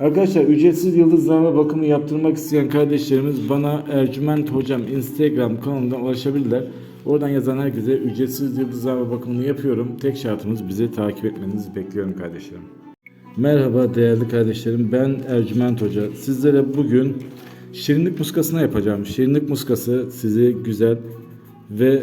Arkadaşlar ücretsiz yıldızlama bakımı yaptırmak isteyen kardeşlerimiz bana Ercüment Hocam Instagram kanalından ulaşabilirler. Oradan yazan herkese ücretsiz yıldızlama bakımını yapıyorum. Tek şartımız bizi takip etmenizi bekliyorum kardeşlerim. Merhaba değerli kardeşlerim ben Ercüment Hoca. Sizlere bugün şirinlik muskasına yapacağım. Şirinlik muskası sizi güzel ve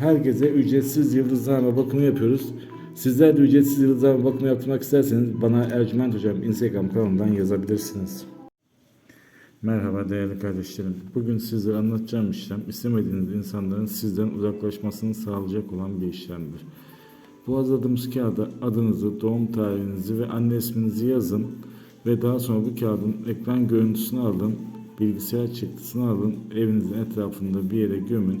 herkese ücretsiz yıldızlama bakımı yapıyoruz. Sizler de ücretsiz yıldızlama bakımı yaptırmak isterseniz bana Ercüment Hocam Instagram kanalından yazabilirsiniz. Merhaba değerli kardeşlerim. Bugün sizlere anlatacağım işlem istemediğiniz insanların sizden uzaklaşmasını sağlayacak olan bir işlemdir. Bu hazırladığımız kağıda adınızı, doğum tarihinizi ve anne isminizi yazın ve daha sonra bu kağıdın ekran görüntüsünü alın, bilgisayar çıktısını alın, evinizin etrafında bir yere gömün.